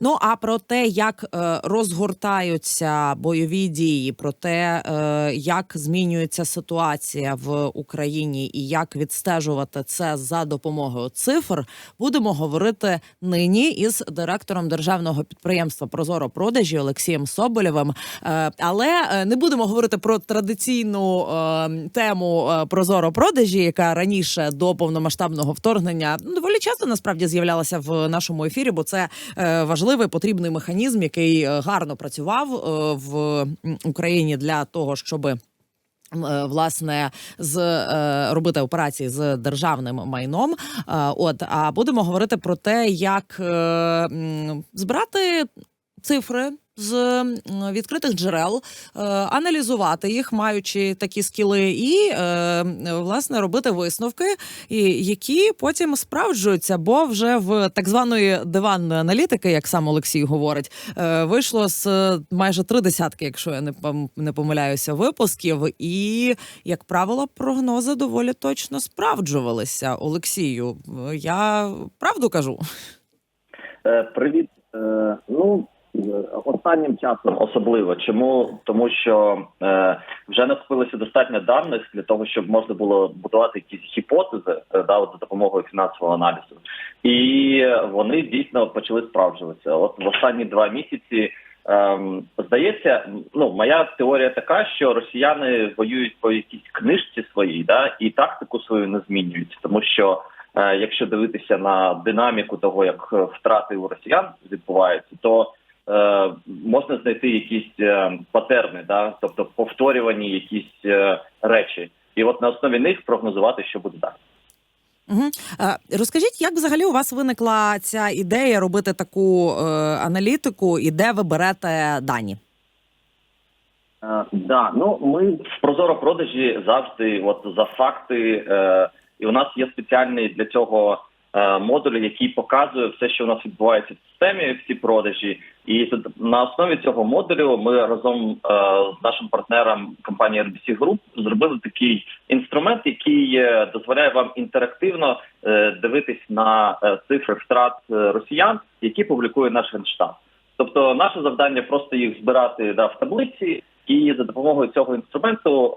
Ну а про те, як е, розгортаються бойові дії, про те, е, як змінюється ситуація в Україні і як відстежувати це за допомогою цифр, будемо говорити нині із директором державного підприємства Прозоро продажі Олексієм Соболєвим. Е, але не будемо говорити про традиційну тему Прозоро продажі, яка раніше до повномасштабного вторгнення доволі часто насправді з'являлася в нашому ефірі, бо це е, важливий потрібний механізм, який е, гарно працював е, в Україні для того, щоби. е, Власне, з робити операції з державним майном. От а будемо говорити про те, як збирати цифри з відкритих джерел, е, аналізувати їх, маючи такі скіли, і е, власне робити висновки, які потім справджуються, бо вже в так званої диванної аналітики, як сам Олексій говорить, е, вийшло з майже три десятки, якщо я не пом- помиляюся, випусків. І як правило, прогнози доволі точно справджувалися. Олексію, я правду кажу. Привіт. Ну останнім часом особливо. Чому? Тому що е, вже накопилося достатньо даних для того, щоб можна було будувати якісь гіпотези е, да, за допомогою фінансового аналізу, і вони дійсно почали справджуватися. От в останні два місяці. Ем, здається, ну моя теорія така, що росіяни воюють по якійсь книжці своїй, да, і тактику свою не змінюють, тому що Е, якщо дивитися на динаміку того, як е, втрати у росіян відбуваються, то е, можна знайти якісь е, патерни, да, тобто повторювані якісь е, речі, і от на основі них прогнозувати, що буде далі. Угу. Розкажіть, як взагалі у вас виникла ця ідея робити таку е, аналітику, і де ви берете дані? Е, да, ну ми в прозоро продажі завжди, от за факти, е, і у нас є спеціальний для цього е, модуль, який показує все, що у нас відбувається в системі, всі продажі. І на основі цього модулю ми разом е, з нашим партнером компанії RBC Group зробили такий інструмент, який е, дозволяє вам інтерактивно е, дивитись на цифри втрат росіян, які публікує наш генштаб. Тобто, наше завдання просто їх збирати да, в таблиці, і за допомогою цього інструменту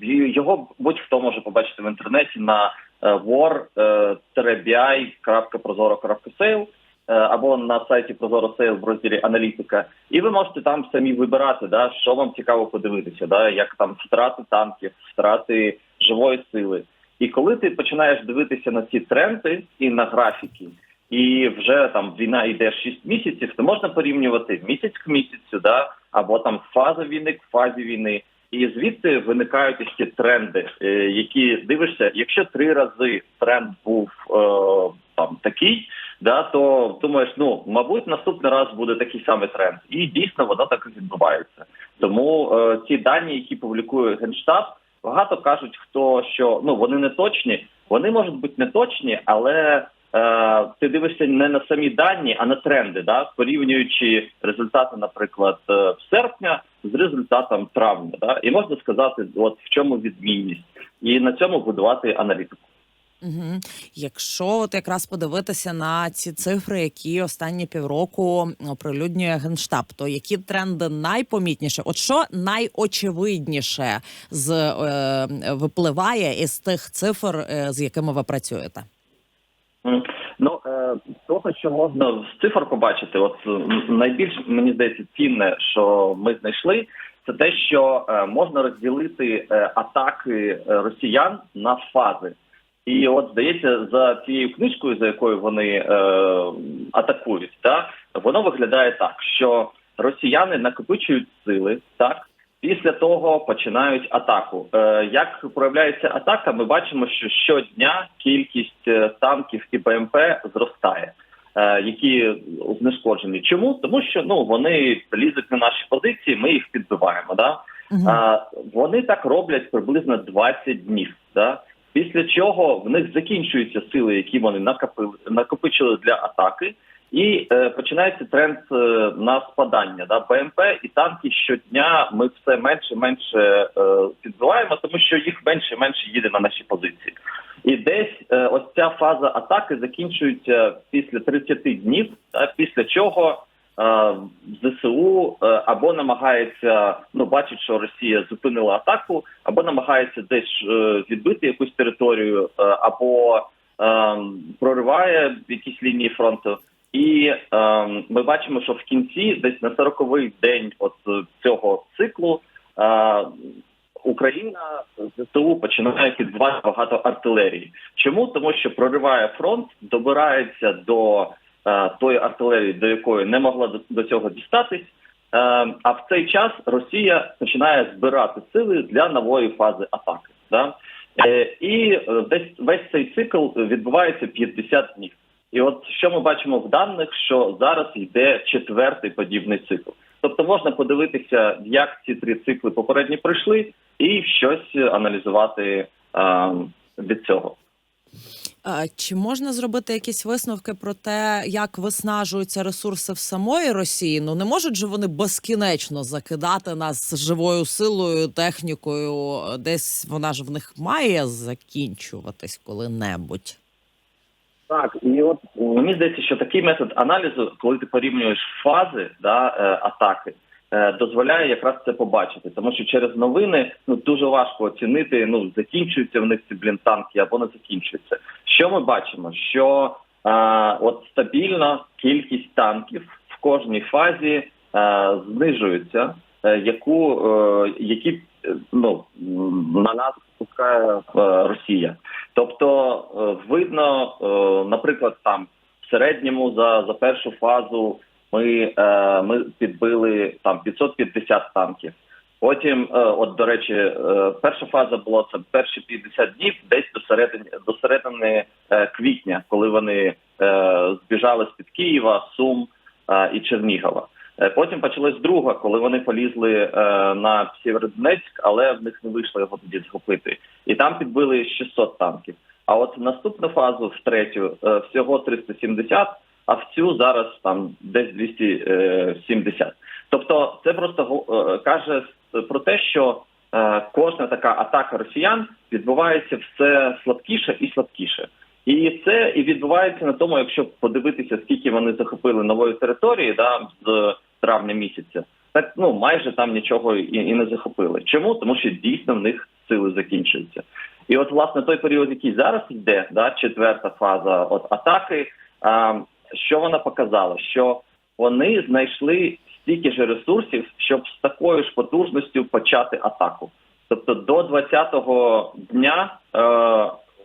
його будь-хто може побачити в інтернеті на war-bi.prozoro.sale е, або на сайті Прозоро Сейл в розділі аналітика, і ви можете там самі вибирати, да, що вам цікаво подивитися, да, як там втрати танків, втрати живої сили. І коли ти починаєш дивитися на ці тренди і на графіки, і вже там війна йде 6 місяців, то можна порівнювати місяць к місяцю, да, або там фаза війни к фазі війни. І звідси виникають ці тренди, е, які дивишся, якщо три рази тренд був е, там такий, да, то думаєш, ну мабуть, наступний раз буде такий самий тренд, і дійсно воно так і відбувається. Тому е, ці дані, які публікує генштаб, багато кажуть, хто що ну вони не точні, вони можуть бути не точні, але ти дивишся не на самі дані, а на тренди, да, порівнюючи результати, наприклад, е, серпня з результатом травня, да, і можна сказати, от в чому відмінність, і на цьому будувати аналітику. Угу. Якщо от якраз подивитися на ці цифри, які останні півроку оприлюднює генштаб, то які тренди найпомітніше? От що найочевидніше з е, випливає із тих цифр, е, з якими ви працюєте? Ну е, того, що можна з цифр побачити, от найбільш мені здається цінне, що ми знайшли, це те, що е, можна розділити е, атаки е, росіян на фази. І от здається, за цією книжкою, за якою вони е, атакують, так воно виглядає так, що росіяни накопичують сили, так після того починають атаку. Е, як проявляється атака, ми бачимо, що щодня кількість е, танків і БМП зростає. е, Які знешкоджені. Чому? Тому що ну вони лізуть на наші позиції, ми їх підбиваємо. Да? Угу. Вони так роблять приблизно 20 днів. Да? Після чого в них закінчуються сили, які вони накопили накопичили для атаки, і е, починається тренд е, на спадання. Да? БМП і танки щодня ми все менше менше е, підбиваємо, тому що їх менше і менше їде на наші позиції. І десь е, ось ця фаза атаки закінчується після 30 днів, та, після чого е, ЗСУ е, або намагається ну бачить, що Росія зупинила атаку, або намагається десь е, відбити якусь територію, е, або е, прориває якісь лінії фронту. І е, ми бачимо, що в кінці, десь на 40-й день от цього циклу, е, Україна ЗСУ починає підбивати багато артилерії. Чому? Тому що прориває фронт, добирається до е, тої артилерії, до якої не могла до, до цього дістатись. Е, а в цей час Росія починає збирати сили для нової фази атаки. Да? Е, і е, десь весь цей цикл відбувається 50 днів. І от що ми бачимо в даних, що зараз йде четвертий подібний цикл. Тобто можна подивитися, як ці три цикли попередні пройшли, і щось аналізувати е, від цього. Чи можна зробити якісь висновки про те, як виснажуються ресурси в самої Росії? Ну не можуть же вони безкінечно закидати нас живою силою, технікою. Десь вона ж в них має закінчуватись коли-небудь. Так, і от мені здається, що такий метод аналізу, коли ти порівнюєш фази да, е, атаки, е, дозволяє якраз це побачити. Тому що через новини ну дуже важко оцінити, ну закінчуються в них ці блін танки або не закінчуються. Що ми бачимо? Що е, от стабільна кількість танків в кожній фазі е, знижується, е, яку е, які е, ну на нас пускає е, Росія. Тобто е, видно, е, наприклад, там в середньому за, за першу фазу ми, е, ми підбили там 550 танків. Потім, от до речі, перша фаза була це перші 50 днів, десь до середини до середини квітня, коли вони збіжали з під Києва, Сум і Чернігова. Е, Потім почалась друга, коли вони полізли е, на Сєвєродонецьк, але в них не вийшло його тоді захопити. І там підбили 600 танків. А от наступну фазу, в третю, е, всього 370, а в цю зараз там десь 270. Тобто, це просто каже про те, що кожна така атака росіян відбувається все слабкіше і слабкіше. І це і відбувається на тому, якщо подивитися, скільки вони захопили нової території, да, з травня місяця, так ну майже там нічого і, і не захопили. Чому? Тому що дійсно в них сили закінчуються. І от власне той період, який зараз йде, да, четверта фаза от атаки, а, що вона показала? Що вони знайшли стільки ж ресурсів, щоб з такою ж потужністю почати атаку. Тобто до 20-го дня е,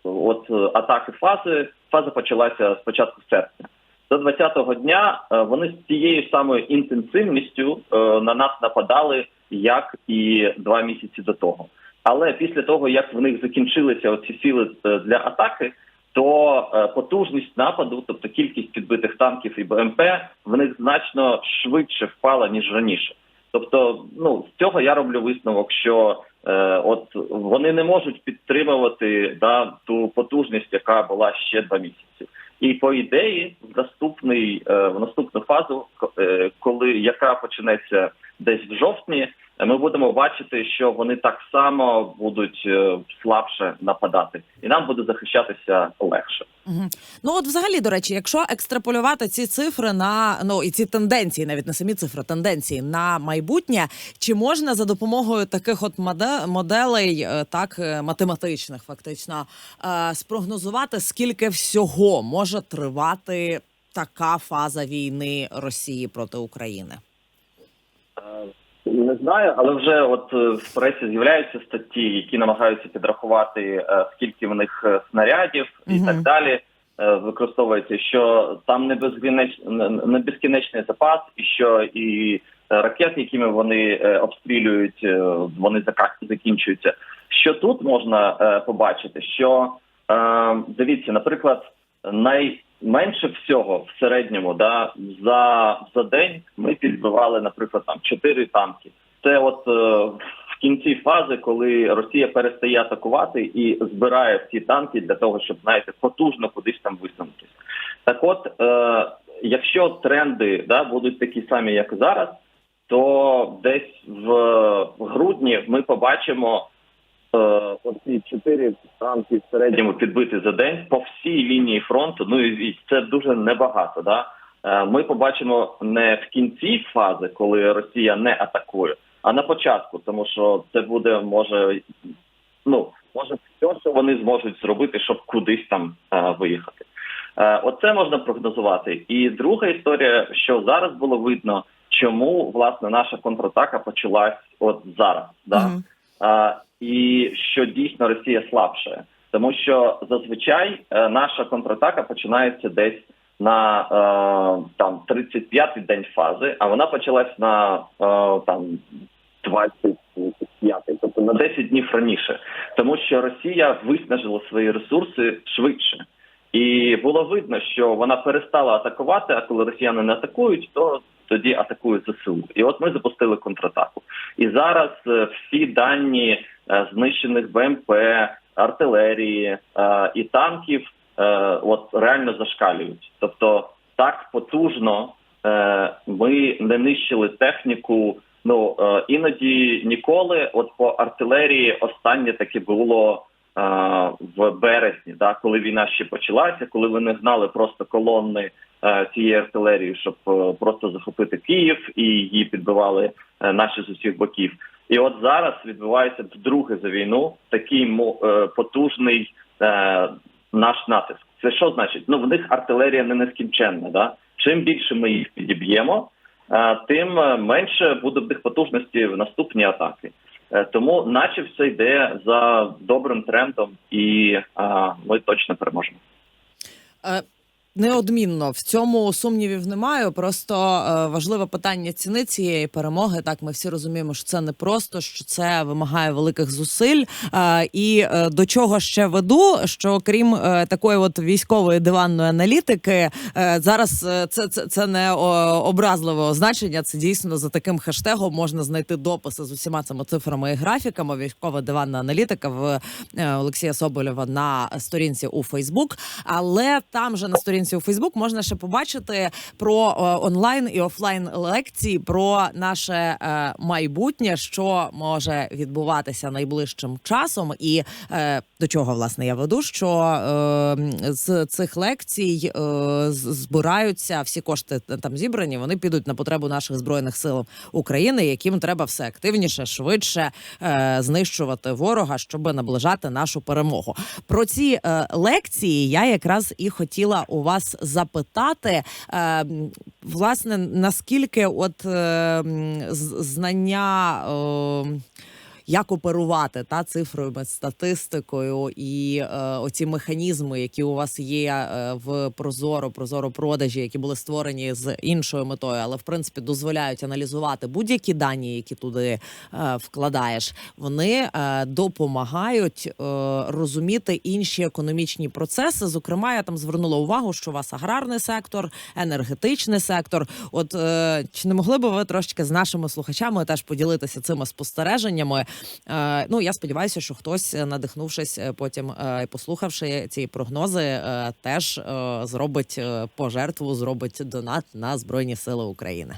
от атаки фази, фаза почалася спочатку серпня. До 20-го дня е, вони з тією ж самою інтенсивністю е, на нас нападали, як і два місяці до того. Але після того, як в них закінчилися оці сили е, для атаки, то потужність нападу, тобто кількість підбитих танків і БМП, в них значно швидше впала ніж раніше. Тобто, ну з цього я роблю висновок, що е, от вони не можуть підтримувати да ту потужність, яка була ще два місяці. І по ідеї, в наступний е, в наступну фазу, е, коли яка почнеться десь в жовтні, ми будемо бачити, що вони так само будуть е, слабше нападати, і нам буде захищатися легше. Мгм. Ну от, взагалі, до речі, якщо екстраполювати ці цифри на ну і ці тенденції, навіть не самі цифри, тенденції на майбутнє, чи можна за допомогою таких от моде- моделей, е, так е, математичних, фактично, спрогнозувати, скільки всього може тривати така фаза війни Росії проти України? Не знаю, але вже от е, в пресі з'являються статті, які намагаються підрахувати, е, скільки в них е, снарядів і Мгм. так далі. Використовується, що там не безкінеч... не- не безкінечний запас, і що і ракети, якими вони обстрілюють, вони закінчуються. Що тут можна побачити? Що дивіться, наприклад, найменше всього в середньому, да, за, за день ми підбивали, наприклад, там чотири танки. Це от е, в кінці фази, коли Росія перестає атакувати і збирає всі танки для того, щоб знаєте, потужно кудись там висунутися. Так, от, е, якщо тренди да, будуть такі самі, як зараз, то десь в грудні ми побачимо оці чотири танки в середньому підбити за день по всій лінії фронту. Ну і це дуже небагато. Да? Е, Ми побачимо не в кінці фази, коли Росія не атакує, а на початку, тому що це буде може ну може все, що вони зможуть зробити, щоб кудись там е, виїхати. Е, Оце можна прогнозувати. І друга історія, що зараз було видно, чому власне наша контратака почалась от зараз. Да? Мгм. А, і що дійсно Росія слабша, тому що зазвичай е, наша контратака починається десь на е, там 35-й день фази, а вона почалась на е, там 25-й, тобто на 10 днів раніше, тому що Росія виснажила свої ресурси швидше. І було видно, що вона перестала атакувати. А коли росіяни не атакують, то тоді атакують ЗСУ. І от ми запустили контратаку. І зараз е, всі дані знищених БМП, артилерії е, і танків е, от реально зашкалюють. Тобто так потужно е, ми не нищили техніку. Ну е, іноді ніколи. От по артилерії останнє таке було е, в березні, да, коли війна ще почалася, коли вони гнали просто колонни е, цієї артилерії, щоб е, просто захопити Київ і її підбивали е, наші з усіх боків. І от зараз відбувається вдруге за війну такий е, потужний е, наш натиск. Це що значить? Ну в них артилерія не нескінченна. Да? Чим більше ми їх підіб'ємо, е, тим е, менше буде в них потужності в наступні атаки. Е, Тому, наче все йде за добрим трендом, і е, ми точно переможемо. Неодмінно в цьому сумнівів немає. Просто е, важливе питання ціни цієї перемоги. Так, ми всі розуміємо, що це не просто, що це вимагає великих зусиль. Е, і е, до чого ще веду, що крім е, такої от військової диванної аналітики, е, зараз е, це, це, це не о, образливе означення. Це дійсно за таким хештегом можна знайти дописи з усіма цими цифрами і графіками. Військова диванна аналітика в е, Олексія Соболєва на сторінці у Фейсбук. Але там же на сторінці у Фейсбук можна ще побачити про е, онлайн і офлайн лекції про наше е, майбутнє, що може відбуватися найближчим часом, і е, до чого власне я веду, що з цих лекцій збираються всі кошти там зібрані. Вони підуть на потребу наших збройних сил України, яким треба все активніше, швидше знищувати ворога, щоб наближати нашу перемогу. Про ці лекції я якраз і хотіла у вас запитати. Е, власне, наскільки от е, знання. Як оперувати та цифрою, статистикою і е, оці механізми, які у вас є е, в Прозоро, Прозоро продажі, які були створені з іншою метою, але в принципі дозволяють аналізувати будь-які дані, які туди е, вкладаєш. Вони е, допомагають е, розуміти інші економічні процеси. Зокрема, я там звернула увагу, що у вас аграрний сектор, енергетичний сектор. От е, чи не могли би ви трошки з нашими слухачами теж поділитися цими спостереженнями? Е, ну я сподіваюся, що хтось, е, надихнувшись е, потім і послухавши ці прогнози, теж зробить пожертву, зробить донат на збройні сили України.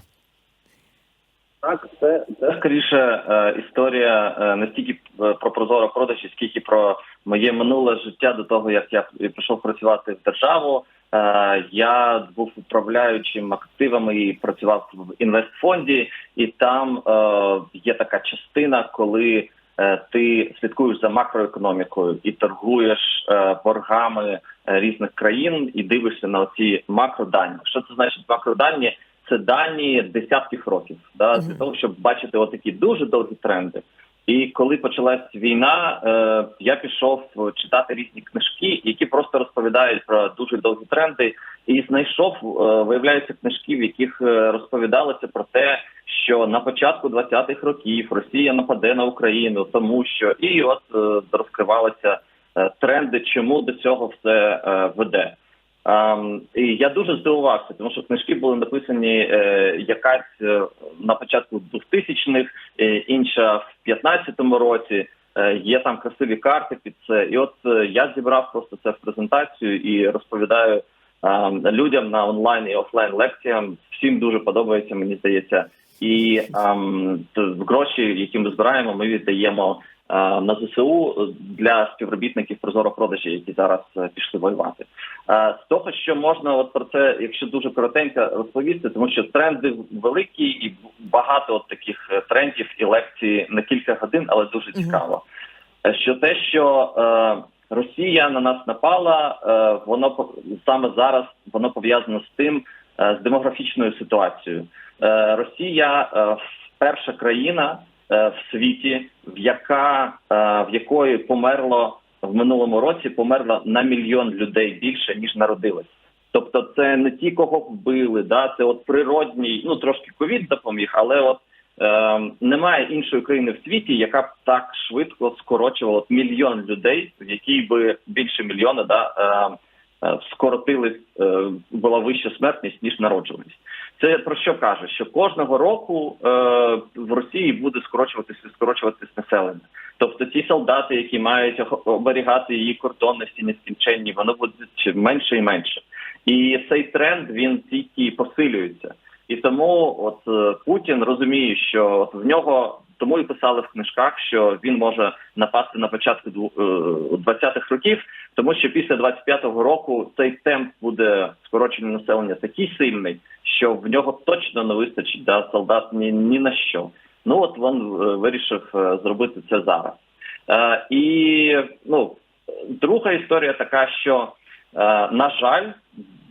Так, це, це скоріше історія не стільки е, про прозоро продажі, скільки про моє минуле життя до того, як я пішов працювати в державу. Е, я був управляючим активами і працював в інвестфонді, і там е, є така частина, коли е, ти слідкуєш за макроекономікою і торгуєш е, боргами е, різних країн і дивишся на ці макродані. Що це значить макродані? Це дані десятків років, да, для того, щоб бачити отакі дуже довгі тренди. І коли почалась війна, е, я пішов читати різні книжки, які просто розповідають про дуже довгі тренди, і знайшов, е, виявляється, книжки, в яких е, розповідалося про те, що на початку 20-х років Росія нападе на Україну, тому що і от е, розкривалися е, тренди, чому до цього все е, веде. Ем, і я дуже здивувався, тому що книжки були написані е, якась е, на початку 2000-х, е, інша в 15-му році. Є там красиві карти під це. І от я зібрав просто це в презентацію і розповідаю ем, людям на онлайн і офлайн лекціям. Всім дуже подобається, мені здається. і ем, гроші, які ми збираємо, ми віддаємо на ЗСУ для співробітників Прозоро продажі, які зараз е, пішли воювати. Е, З того, що можна от про це, якщо дуже коротенько розповісти, тому що тренди великі і багато от таких е, трендів і лекцій на кілька годин, але дуже цікаво. Е, Що те, що е, Росія на нас напала, е, воно саме зараз воно пов'язано з тим, е, з демографічною ситуацією. Е, Росія е, перша країна е, в світі, в яка е, в якої померло в минулому році померло на мільйон людей більше ніж народилось. Тобто, це не ті, кого вбили, да це от природній, ну трошки ковід допоміг, але от е, немає іншої країни в світі, яка б так швидко скорочувала мільйон людей, в якій би більше мільйона да е, е, скоротили, е, була вища смертність ніж народжуваність. Це про що каже? Що кожного року е, в Росії буде скорочуватися скорочуватись населення. Тобто ті солдати, які мають оберігати її кордонності нескінченні, воно буде менше і менше. І цей тренд він тільки посилюється. І тому, от е, Путін розуміє, що от в нього тому і писали в книжках, що він може напасти на початку дву- е, 20-х років, тому що після 25-го року цей темп буде скорочення населення такий сильний, що в нього точно не вистачить да, солдат ні, ні на що. Ну от він е, вирішив е, зробити це зараз. Е, і ну, друга історія така, що е, на жаль,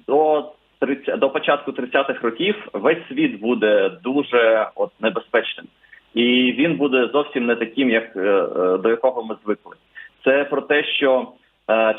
до 30, до початку 30-х років весь світ буде дуже от небезпечним, і він буде зовсім не таким, як е, до якого ми звикли. Це про те, що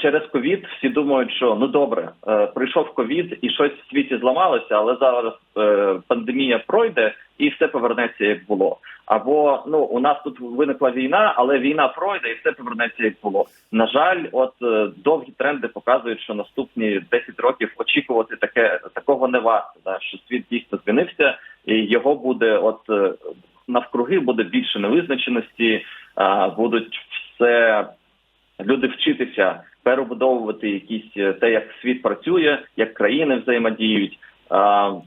через ковід всі думають, що ну добре, е, прийшов ковід і щось в світі зламалося, але зараз е, пандемія пройде і все повернеться як було. Або ну у нас тут виникла війна, але війна пройде і все повернеться як було. На жаль, от е, довгі тренди показують, що наступні 10 років очікувати таке такого не варто. Да, що світ дійсно змінився, і його буде, от е, навкруги буде більше невизначеності, будуть все люди вчитися перебудовувати якісь е, те, як світ працює, як країни взаємодіють.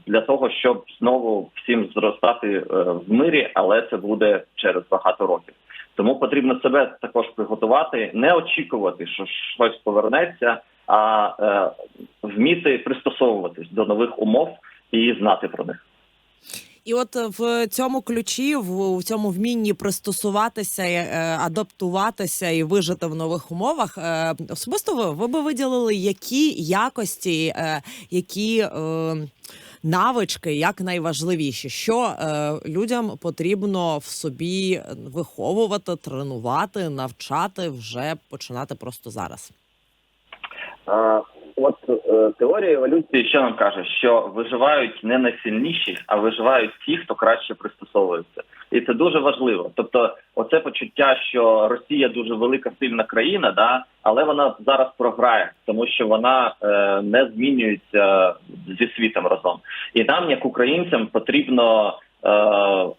Для того щоб знову всім зростати е, в мирі, але це буде через багато років. Тому потрібно себе також приготувати, не очікувати, що щось повернеться, а е, вміти пристосовуватись до нових умов і знати про них. І от в цьому ключі, в цьому вмінні пристосуватися, е, адаптуватися і вижити в нових умовах. е, Особисто ви, ви би виділили які якості, е, які е, навички, як найважливіші, що е, людям потрібно в собі виховувати, тренувати, навчати вже починати просто зараз. От е, теорія еволюції, що нам каже, що виживають не найсильніші, а виживають ті, хто краще пристосовується, і це дуже важливо. Тобто, оце почуття, що Росія дуже велика сильна країна, да, але вона зараз програє, тому що вона е, не змінюється зі світом разом. І нам, як українцям, потрібно е,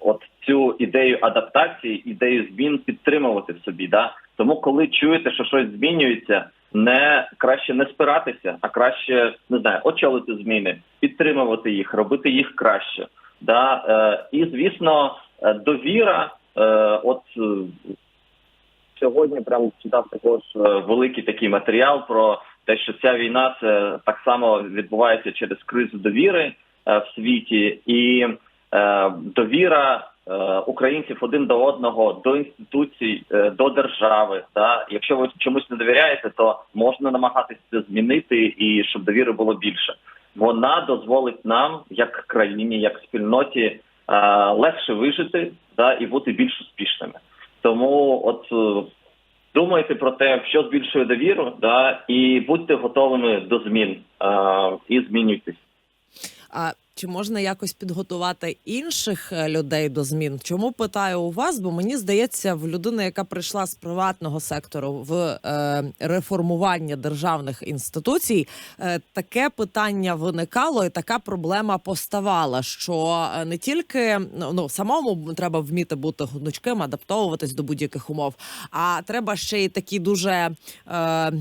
от цю ідею адаптації, ідею змін підтримувати в собі. Да? Тому, коли чуєте, що щось змінюється, не краще не спиратися, а краще не знаю, очолити зміни, підтримувати їх, робити їх краще. Да? Е, і звісно, е, довіра. Е, от е, сьогодні прям читав також е, великий такий матеріал про те, що ця війна це так само відбувається через кризу довіри в світі, і е, довіра українців один до одного, до інституцій, е, до держави. Да? Якщо ви чомусь не довіряєте, то можна намагатися це змінити і щоб довіри було більше. Вона дозволить нам, як країні, як спільноті, е, легше вижити да, і бути більш успішними. Тому от е, думайте про те, що збільшує довіру, да, і будьте готовими до змін е, і змінюйтесь. А чи можна якось підготувати інших е, людей до змін? Чому питаю у вас? Бо мені здається, в людини, яка прийшла з приватного сектору в е, реформування державних інституцій, е, таке питання виникало, і така проблема поставала. Що е, не тільки ну, ну самому треба вміти бути гнучким, адаптовуватись до будь-яких умов, а треба ще й такі дуже. Е,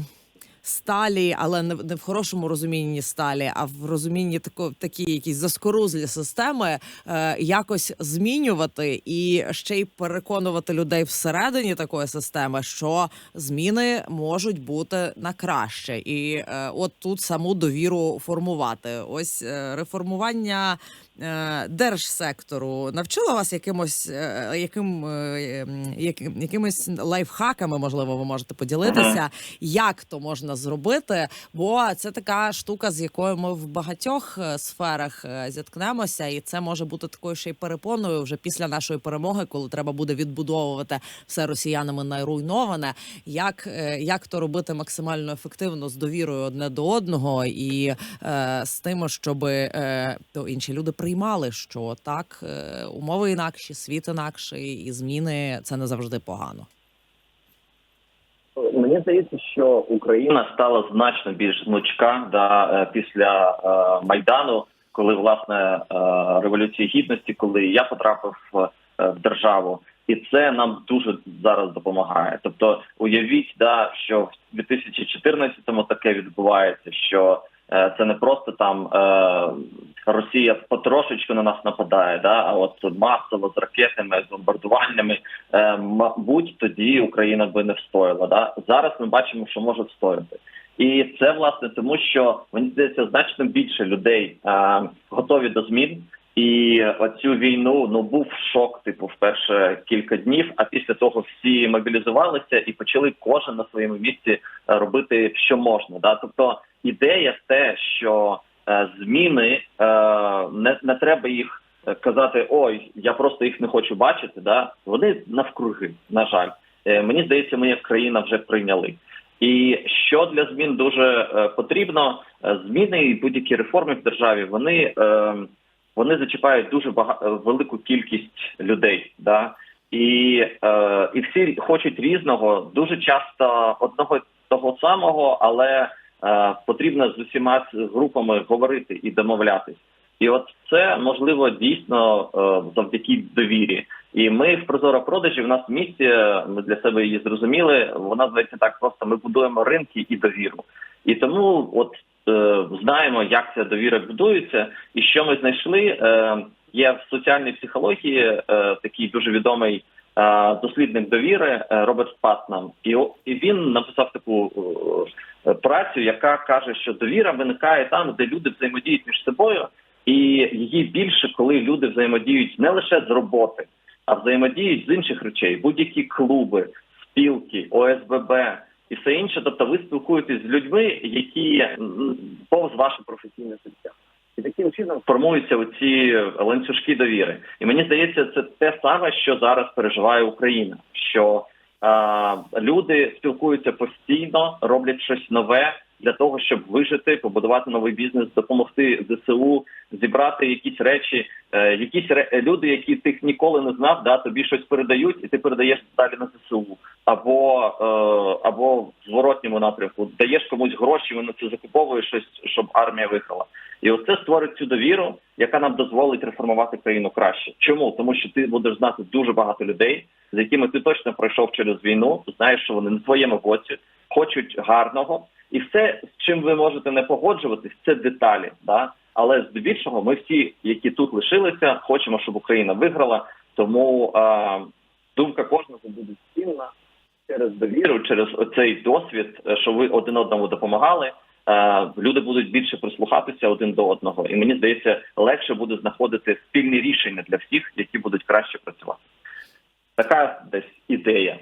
сталі, але не, в- хорошому розумінні сталі, а в розумінні тако, такі якісь заскорузлі системи е, якось змінювати і ще й переконувати людей всередині такої системи, що зміни можуть бути на краще, і е, от тут саму довіру формувати. Ось е, реформування держсектору навчила вас якимось е, яким, е, яким якимись лайфхаками, можливо, ви можете поділитися, як то можна зробити, бо це така штука, з якою ми в багатьох е, сферах е, зіткнемося, і це може бути такою ще й перепоною вже після нашої перемоги, коли треба буде відбудовувати все росіянами найруйноване. Як, е, як то робити максимально ефективно з довірою одне до одного і е, з тим, щоб е, то інші люди приймали, що так е, умови інакші, світ інакший, і зміни це не завжди погано. Мені здається, що Україна стала значно більш гнучка да, е, після е, майдану, коли власне е, революції гідності, коли я потрапив в, е, в державу, і це нам дуже зараз допомагає. Тобто, уявіть, да, що в 2014-му таке відбувається, що це не просто там е, Росія потрошечку на нас нападає, да, а от масово з ракетами, з бомбардуваннями. Е, мабуть, тоді Україна би не встояла. Да? Зараз ми бачимо, що може встояти. І це власне тому, що мені здається, значно більше людей е, готові до змін. І оцю війну ну був шок, типу, в перше кілька днів. А після того всі мобілізувалися і почали кожен на своєму місці е, робити, що можна. Да? Тобто ідея те, що е, зміни е, не, не треба їх е, казати ой, я просто їх не хочу бачити. Да? Вони навкруги, на жаль. Мені здається, ми як країна вже прийняли. І що для змін дуже потрібно, зміни і будь-які реформи в державі вони, вони зачіпають дуже бага- велику кількість людей. Да? І, і всі хочуть різного, дуже часто одного того самого, але потрібно з усіма групами говорити і домовлятись. І от це можливо дійсно е, завдяки довірі. І ми в Прозоро продажі в нас в е, ми для себе її зрозуміли. Вона зветься так просто. Ми будуємо ринки і довіру. І тому, от е, знаємо, як ця довіра будується, і що ми знайшли. Е, є в соціальній психології е, такий дуже відомий е, дослідник довіри е, Роберт Патнам. І, і він написав таку е, працю, яка каже, що довіра виникає там, де люди взаємодіють між собою, і її більше, коли люди взаємодіють не лише з роботи, а взаємодіють з інших речей, будь-які клуби, спілки, ОСББ і все інше. Тобто, ви спілкуєтесь з людьми, які повз ваше професійне життя. І таким чином формуються оці ланцюжки довіри. І мені здається, це те саме, що зараз переживає Україна. Що е, люди спілкуються постійно, роблять щось нове для того, щоб вижити, побудувати новий бізнес, допомогти ЗСУ, зібрати якісь речі, е, якісь люди, які ти ніколи не знав, да тобі щось передають, і ти передаєш далі на ЗСУ, або е, або в зворотньому напрямку даєш комусь гроші, вони це закуповуєш щось, щоб армія виграла. І оце створить цю довіру, яка нам дозволить реформувати країну краще. Чому? Тому що ти будеш знати дуже багато людей, з якими ти точно пройшов через війну, знаєш, що вони на твоєму боці, хочуть гарного, і все, з чим ви можете не погоджуватись, це деталі. Да? Але здебільшого, ми всі, які тут лишилися, хочемо, щоб Україна виграла. Тому а, думка кожного буде спільна через довіру, через оцей досвід, що ви один одному допомагали. е, Люди будуть більше прислухатися один до одного, і мені здається, легше буде знаходити спільні рішення для всіх, які будуть краще працювати. Така десь ідея.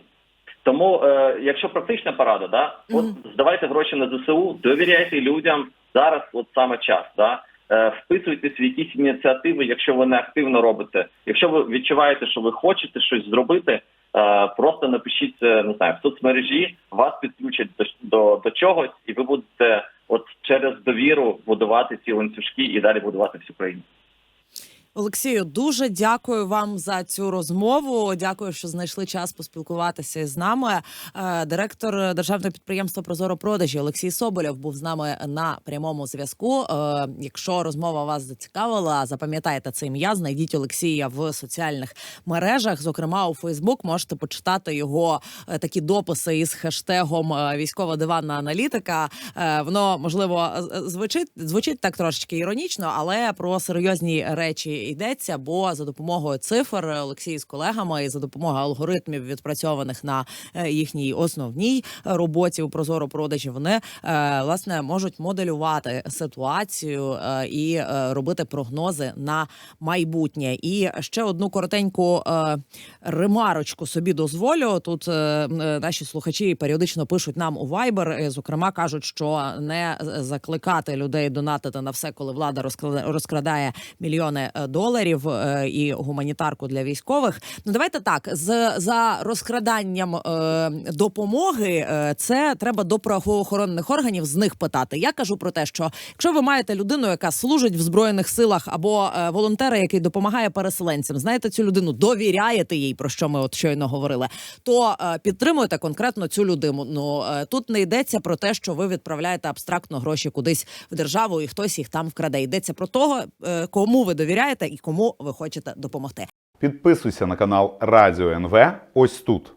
Тому, е, якщо практична порада, да, от здавайте гроші на ЗСУ, довіряйте людям зараз, от саме час. Да, е, вписуйтесь в якісь ініціативи, якщо ви не активно робите. Якщо ви відчуваєте, що ви хочете щось зробити, е, просто напишіть не знаю, в соцмережі, вас підключать до, до, до чогось, і ви будете от через довіру будувати ці ланцюжки і далі будувати всю країну. Олексію, дуже дякую вам за цю розмову. Дякую, що знайшли час поспілкуватися з нами. Е, Директор державного підприємства Прозоро продажі Олексій Соболєв був з нами на прямому зв'язку. Е, Якщо розмова вас зацікавила, запам'ятайте це ім'я. Знайдіть Олексія в соціальних мережах. Зокрема, у Фейсбук можете почитати його е, такі дописи із хештегом військова диванна аналітика. Воно можливо звучить звучить так трошечки іронічно, але про серйозні речі йдеться. Бо за допомогою цифр Олексій з колегами і за допомогою алгоритмів, відпрацьованих на е, їхній основній роботі у прозоро продажі, вони е, власне можуть моделювати ситуацію е, і робити прогнози на майбутнє. І ще одну коротеньку ремарочку собі дозволю. Тут наші слухачі періодично пишуть нам у Viber, зокрема кажуть, що не закликати людей донатити на все, коли влада розкрада- розкрадає мільйони доларів е, і гуманітарку для військових. Ну давайте так з за розкраданням е, допомоги. е, це треба до правоохоронних органів з них питати. Я кажу про те, що якщо ви маєте людину, яка служить в збройних силах, або волонтера, який допомагає переселенцям, знаєте цю людину, довіряєте їй, про що ми от щойно говорили, то підтримуєте конкретно цю людину. Ну тут не йдеться про те, що ви відправляєте абстрактно гроші кудись в державу, і хтось їх там вкраде. Йдеться про того, кому ви довіряєте і кому ви хочете допомогти. Підписуйся на канал Радіо НВ ось тут.